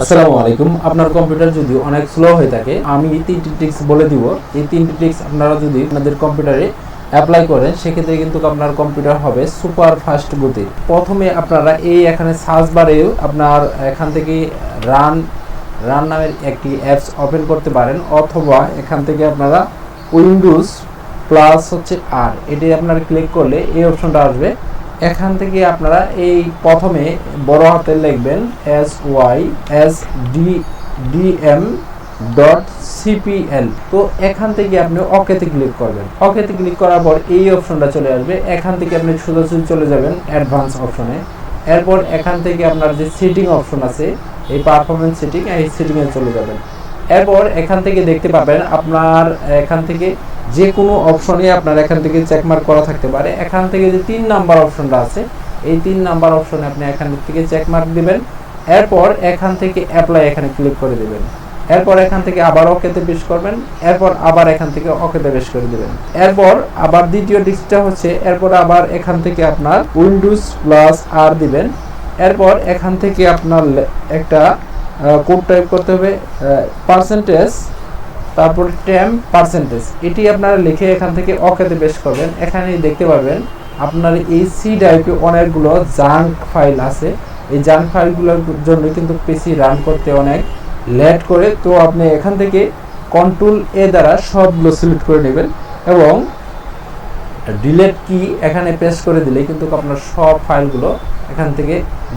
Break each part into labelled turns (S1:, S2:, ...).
S1: আসসালামু আলাইকুম। আপনার কম্পিউটার যদি অনেক স্লো হয়ে থাকে, আমি তিনটি ট্রিক্স বলে দিব। এই তিনটি ট্রিক্স আপনারা যদি আপনাদের কম্পিউটারে অ্যাপ্লাই করেন, সেক্ষেত্রে কিন্তু আপনার কম্পিউটার হবে সুপার ফাস্ট গতির। প্রথমে আপনারা এই এখানে সার্চ বারেও আপনার এখান থেকে রান রান নামের একটি অ্যাপস ওপেন করতে পারেন, অথবা এখান থেকে আপনারা উইন্ডোজ প্লাস হচ্ছে আর এটি আপনারা ক্লিক করলে এই অপশনটা আসবে। এখান থেকে আপনারা এই প্রথমে বড় হাতে লিখবেন S Y S D D M dot CPL তো এখান থেকে আপনি ওকেতে ক্লিক করবেন। ওকেতে ক্লিক করার পর এই অপশনটা চলে আসবে। এখান থেকে আপনি সোজাসুজি চলে যাবেন অ্যাডভান্স অপশনে এরপর এখান থেকে আপনার যে সিটিং অপশন আছে, এই পারফরমেন্স সিটিং এই সিটিংয়ে চলে যাবেন। এরপর এখান থেকে দেখতে পাবেন আপনার এখান থেকে যে কোনো অপশনে আপনার এখান থেকে চেকমার্ক করা থাকতে পারে এখান থেকে যে তিন নাম্বার অপশনটা আছে এই তিন নাম্বার অপশনে আপনি এখান থেকে চেকমার্ক দিবেন এরপর এখান থেকে অ্যাপ্লাই এখানে ক্লিক করে দেবেন এরপর এখান থেকে আবার ওকেতে পেশ করবেন এরপর আবার এখান থেকে ওকেতে পেশ করে দেবেন এরপর আবার দ্বিতীয় ডিস্কটা হচ্ছে এরপর আবার এখান থেকে আপনার উইন্ডোজ প্লাস আর দিবেন এরপর এখান থেকে আপনার একটা কোড টাইপ করতে হবে পার্সেন্টেজ তারপর টেম পার্সেন্টেজ এটি আপনারা লিখে এখান থেকে অকেতে পেশ করবেন। এখানে দেখতে পাবেন আপনার এই সি ড্রাইভে অনেকগুলো জাঙ্ক ফাইল আছে। এই জাঙ্ক ফাইলগুলোর জন্য কিন্তু পিসি রান করতে অনেক লেট করে। তো আপনি এখান থেকে কন্ট্রোল এ দ্বারা সবগুলো সিলেক্ট করে নেবেন এবং ডিলেট কি এখানে পেস্ট করে দিলে কিন্তু আপনার সব ফাইলগুলো এখান থেকে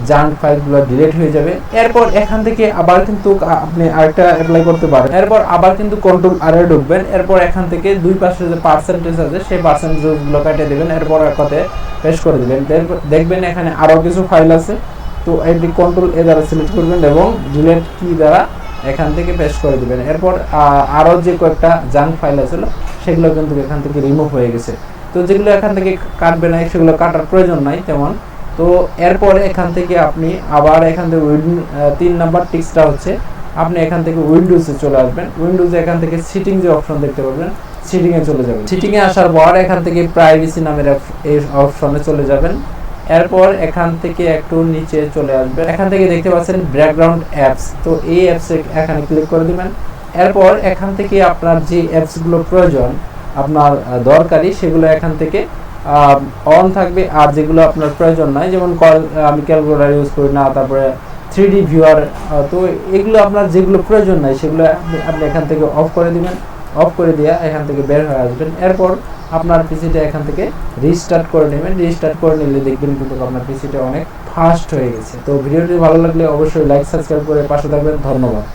S1: জাঙ্ক ফাইলগুলো ডিলেট হয়ে যাবে। এরপর এখান থেকে আবার কিন্তু আপনি আরেকটা অ্যাপ্লাই করতে পারেন। এরপর আবার কিন্তু কন্ট্রোল আর ঢুকবেন। এরপর এখান থেকে দুই পাশে যে পার্সেন্টেজ আছে, সেই পার্সেন্টেজগুলো কেটে দিবেন। এরপর একতে পেস্ট করে দিবেন। দেখবেন এখানে আরও কিছু ফাইল আছে। তো এটি কন্ট্রোল এ দ্বারা সিলেক্ট করবেন এবং ডিলেট কি দ্বারা এখান থেকে পেস্ট করে দিবেন। এরপর আরও যে কয়েকটা জাঙ্ক ফাইল আছে, সেগুলো কিন্তু এখান থেকে রিমুভ হয়ে গেছে। তো যেগুলো এখান থেকে কাটবে না সেগুলো কাটার প্রয়োজন নাই তেমন। তো এরপরে এখান থেকে আপনি আবার এখান থেকে তিন নাম্বার টিক্সটা হচ্ছে, আপনি এখান থেকে উইন্ডোজে চলে আসবেন। উইন্ডোজে এখান থেকে সিটিং যে অপশন দেখতে পাবেন সিটিংয়ে চলে যাবেন। সিটিংয়ে আসার পর এখান থেকে প্রাইভেসি নামের এই অপশনে চলে যাবেন। এরপর এখান থেকে একটু নিচে চলে আসবেন। এখান থেকে দেখতে পাচ্ছেন ব্যাকগ্রাউন্ড অ্যাপস। তো এই অ্যাপসে এখানে ক্লিক করে দিবেন। এরপর এখান থেকে আপনার যে অ্যাপসগুলো প্রয়োজন আপনার দরকারি সেগুলো এখান থেকে অন থাকবে। আর যেগুলো আপনার প্রয়োজন নাই, যেমন কল আমি ক্যালকুলেটার ইউজ করি না, তারপরে থ্রি ডি ভিউয়ার তো এগুলো আপনার যেগুলো প্রয়োজন নাই, সেগুলো আপনি এখান থেকে অফ করে দিবেন। অফ করে দিয়ে এখান থেকে বের হয়ে আসবেন। এরপর আপনার পিসিটা এখান থেকে রিস্টার্ট করে নেবেন। রিস্টার্ট করে নিলে দেখবেন কিন্তু আপনার পিসিটা অনেক ফাস্ট হয়ে গেছে। তো ভিডিওটি ভালো লাগলে অবশ্যই লাইক সাবস্ক্রাইব করে পাশে থাকবেন। ধন্যবাদ।